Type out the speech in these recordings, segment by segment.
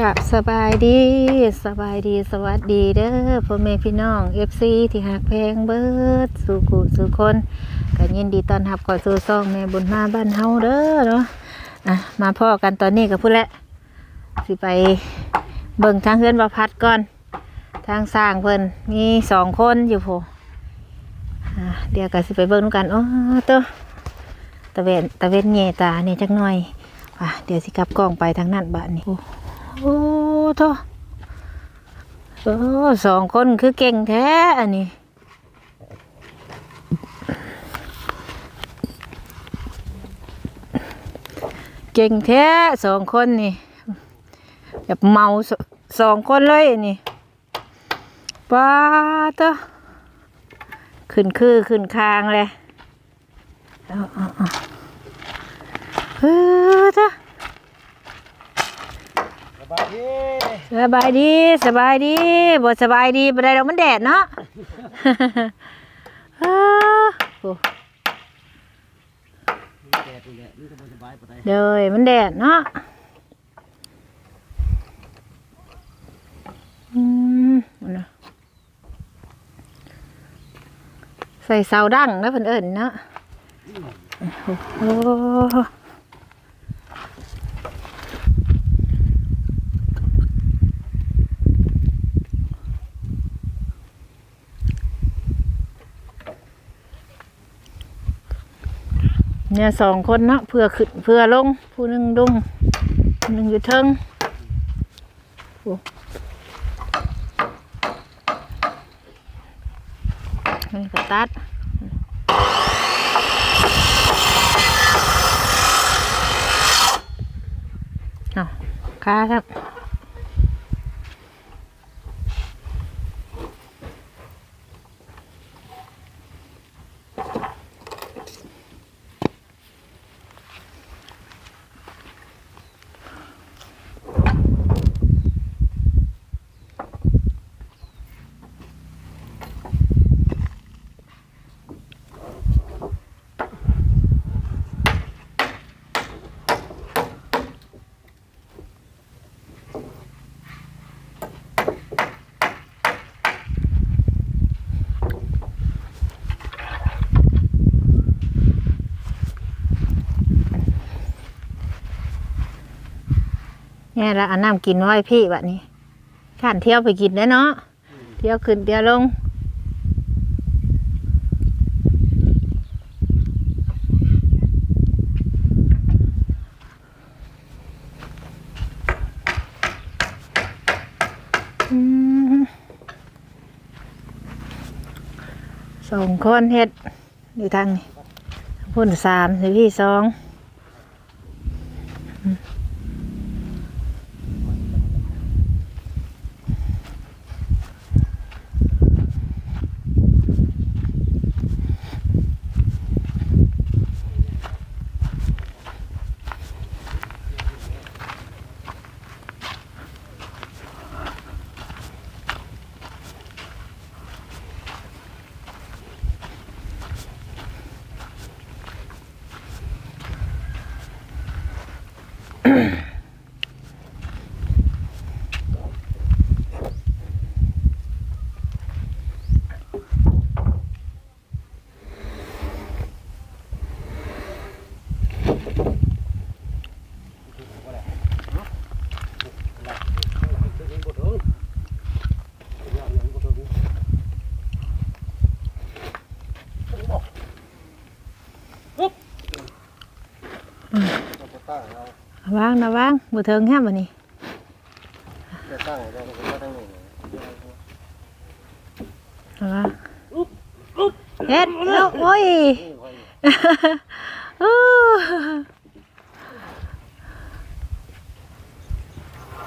กับสบายดีสบายดีสวัสดีเด้อพ่อแม่พี่น้อง FC ที่หักแพงเบิดสู่กุสู่คนก็ยินดีตอนรับขอสู่ซ่องแม่บุญมาบ้านเฮาเด้อเนาะอะมาพ่อกันตอนนี้กับพูดแล้วสิไปเบิ่งทางเฮือนประพัดก่อน ทางสร้างเพิ่นมีสองคนอยู่โพอะเดี๋ยวก็สิไปเบิ่งนกันโอ้เต้อตะเวนตะเวนเงตาเนี่ยจักหน่อยอะเดี๋ยวสิกลับกล้องไปทางนั้นบ้านนี้ โอ้โทโอ้สองคนคือเก่งแท้อันนี้เก่งแท้สองคนนี่แบบเมาสองคนเลยอันนี่ป้าตะขึ้นคือขึ้นคางเลยเอาเอาเอาเฮ้อ บายดีสบายดีสบายดีบ่สบายดีบ่ได้ดอกมันแดดเนาะอ้าโอ้แดดนี่แหละนี่ก็บ่สบายปานใดเดยมันแดดเนาะอืมเอานะใส่เสาดังนะเพิ่นเอิ้นเนาะโอ้ เนี่ยสองคนเนาะเพื่อขึ้นเพื่อลง ผู้หนึ่งดุงผู้หนึ่งอยู่เทิงโอ้นี่ก็ตัดเอาค่าครับ เนี่ยละเอาน้ำกินไว้พี่แบบนี้ข้านเที่ยวไปกินได้อเนาะเที่ยวขึ้นเที่ยวลงอืมสองคนเฮ็ดอยู่ทางนี้พุ่นสามสิพี่สอง Mm-hmm. วางนะวางมือเทิงแค่บันนี้จะตั้งได้ก็บ่ตั้งนี่นะวางเฮ็ดแล้วโอ้ยอู้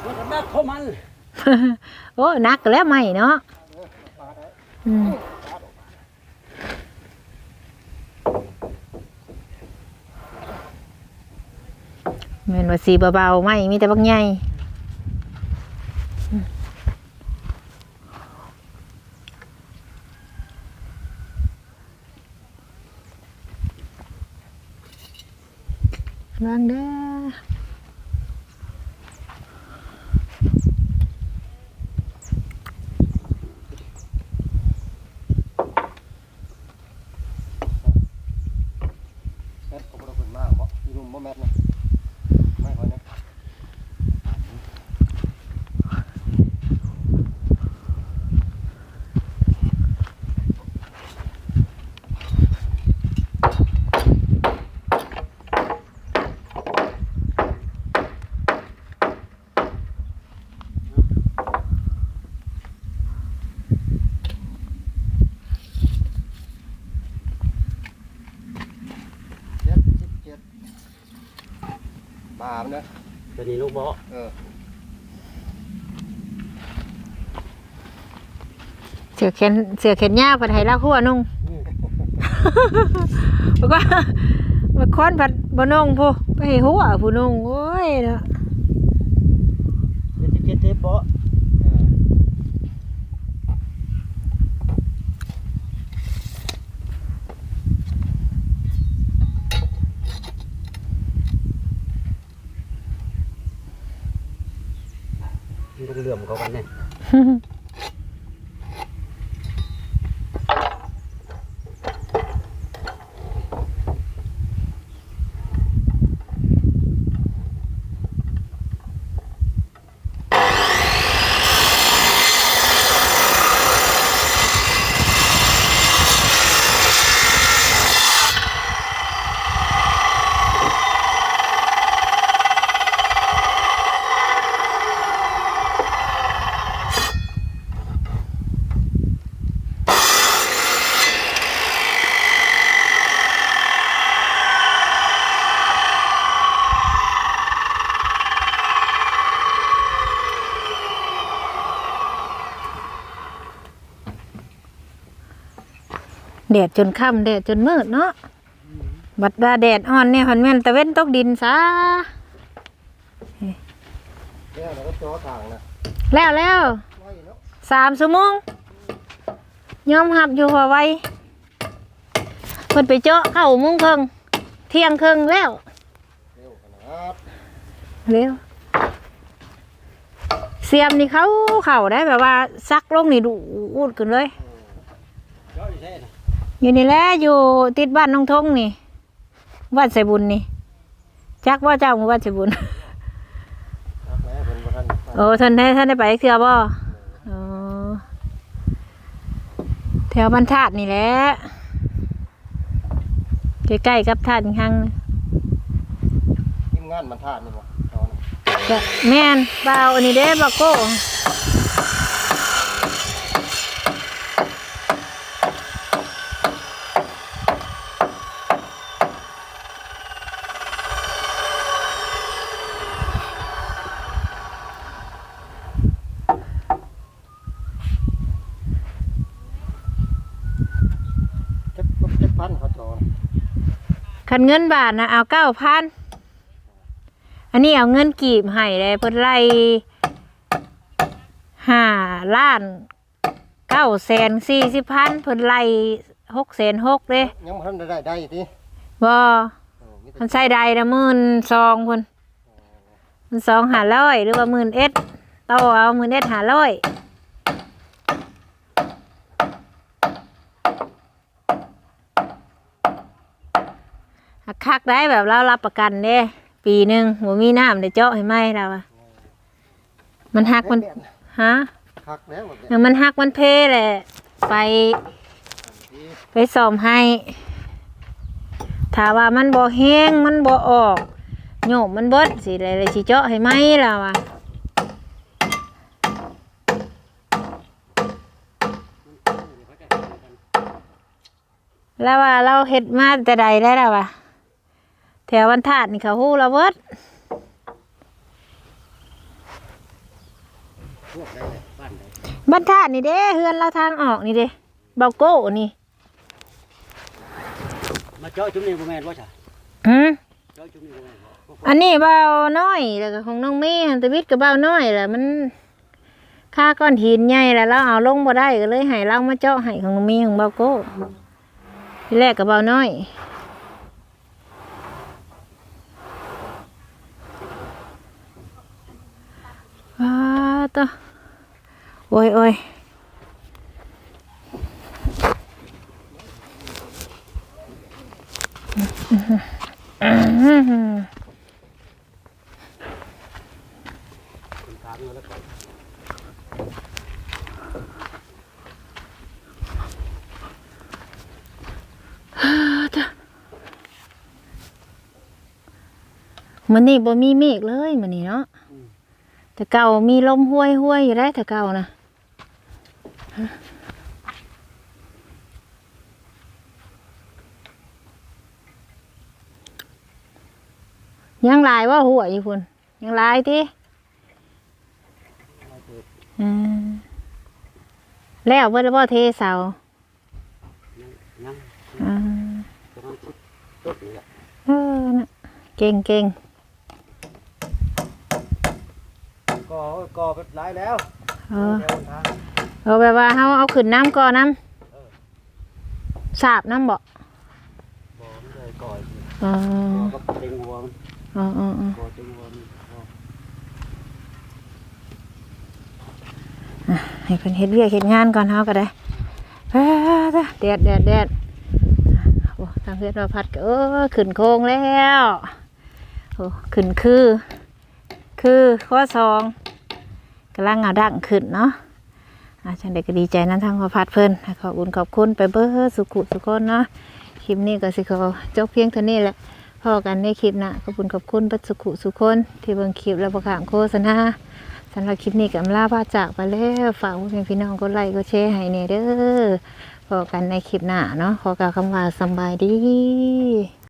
มันก็นักเข้ามันโอ้หนักแล้วไหมเนาะอืม แม่นว่าสีเบาๆไม่มีแต่บักใหญ่อืมวางเด้อามันนะตัวนี้ลูกบ่เออเสือแขนเสือแขนยาวผัดไห้ลากหัวนุ่งบอกว่ามาค้อนผัดบ่นุ่งผู้ไปให้หัวผู้นุ่งโอ้ยเนาะเจ็ดสิบเจ็ดเทปบ่เอ แดดจนค่ำแดดจนมืดเนาะบัดว่าแดดอ่อนเนี่ยพันแม่นตะเว้นตกดินซะเนี่ยเราก็จ่อทางนะแล้วแล้วไว้เนาะสามชั่วโมงยอมหับอยู่หัวไว้เพิ่นไปเจาะเข้าโมุ้งครึ่งเที่ยงครึ่งแล้วเร็วขนาดเร็วเสียมนี่เขาเข่าได้แบบว่าซักลงนี่ดูอูดขึ้นเลย เจ้าอยู่ใช่นะ อยู่นี่แหละอยู่ติดบ้านน้องทงนี่วัดใส่บุญนี่จักว่าเจ้ามือวัดใส่บุญครับแม่เป็นบ่ทันโอ้ท่านได้ท่านได้ไปเทื่อบ่อ๋อแถวบรรทัดนี่แหละใกล้ๆกับทัดอีกครั้งทีมงานมันทาดนี่บ่ตอนนั้นก็แม่นเบาอันนี้เด้บาโก้ เจ็ดก็เจ็ดพันเขาจ่อนะ คันเงินบาทนะเอาเก้าพันอันนี้เอาเงินกีบให้เลยเพิ่นไล่ห้าล้านเก้าแสนสี่สิบพันเพิ่นไล่หกแสนหกเลยยังบ่ทันได้ได้ได้ติบ่เออมีแต่มันใส่ใดนะหมื่นสองเพิ่นมันสองหาร้อยหรือว่าหมื่นเอ็ดโตเอาหมื่นเอ็ดหาร้อย คักได้แบบเรารับประกันเด้ ปีหนึ่งหัวมีน้ำได้เจาะให้ไหมเราอะมันหักมันฮะคักแล้วแบบเอเนี้ยอมันหักมันเพแหละ ไป ไปซ่อมให้ถ้าว่ามันบ่แห้งมันบ่ออกโยมมันเบิดสิเลยเลยสิเจาะให้ไหมล่ะวะแล้วว่าเราเฮ็ดมาแต่ใดได้แล้ววะ แถววันธาตุนี่เขาฮู้เราเบิดพวกได้เลยบ้านไหนบรรทัดนี่เด้เฮือนเราทางออกนี่เด้เบาโก้นี่มาเจาะจุ่มนี่บ่แม่นบ่จ้ะหืมเจาะจุ่มนี่บ่แม่นบ่อันนี้เบาน้อยแล้วก็ของน้องเมย์หันตะวิทย์ก็เบาน้อยแหละมันค่าก้อนหินใหญ่แล้วเราเอาลงบ่ได้ก็เลยให้เรามาเจาะให้ของน้องเมย์ของเบาโก้ที่แรกก็เบาน้อย ว้าต่อโอ้ยโอ้ยคนถามอยู่แล้วก็มันนี่บ่มีเมฆเลยมันนี่เนาะ แต่เก่ามีลมห้วยห้วยๆอยู่ได้แต่เก่านะยังหลายว่าหัวอยู่พุ่นยังหลายติอืมแล้วเบ่ได้บ่เทเสายังยังอืมประมาณสิบต้นนี่แหละเออน่ะเก่งเก่ง ก็ก็ไปหลายแล้วเออแถวทางเอาแบบว่าเฮาเอาขึ้นน้ำก่อนน้ำสาบน้ำบ่บ่มันเลยก่อยอ๋อก็เต็งหัวมันอ๋ออ๋ออ๋อก่อเต็งหัวมันบ่ให้เพิ่นเฮ็ดเวียกเฮ็ดงานก่อนเฮาก็ได้เอ้อจ้ะแดดแดดแดดโอ้ทางเพื่อนว่าพัดก็เออขึ้นโค้งแล้วโอ้ขึ้นคือ คือข้อสองกำลังเอาดังขึ้นเนาะอาจังเด็กก็ดีใจนั้นทางพอพัดเพิ่นขอบคุณขอบคุณไปเบอร์สุขุสุขคนเนาะคลิปนี้ก็สิขอจบเพียงเท่านี้แหละพอกันในคลิปหนะขอบคุณขอบคุณเบัสุขุสุขคนที่เบิ่งคลิปและประกามโฆษณาสำหรับคลิปนี้กับลาพาจากไปแล้วฝากพ่อแม่พี่น้องกดไลค์กดแชร์ให้เนี่ยเด้อพอกันในคลิปหน้าเนาะขอกล่าวคำว่าสบายดี